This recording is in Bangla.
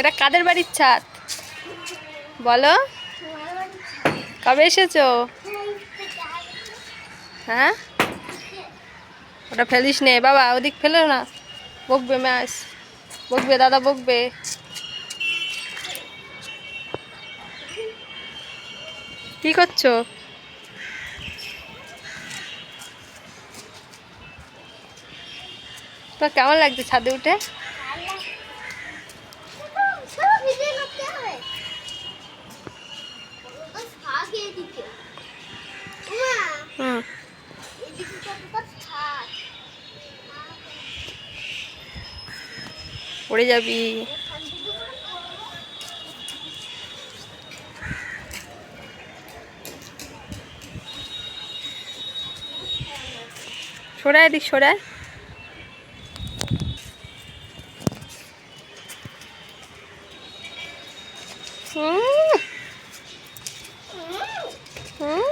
এটা কাদের বাড়ির ছাদ? বলো। কবে এসেছ? হ্যাঁ? ওটা ফেলিস নে। বাবা, ওদিক ফেলো না। বকবে ম্যাস। বকবে, দাদা বকবে। কি করছ? তো কেমন লাগছে ছাদে উঠে? পড়ে যাবি। সরাই দিক সরাই হুম। হুম।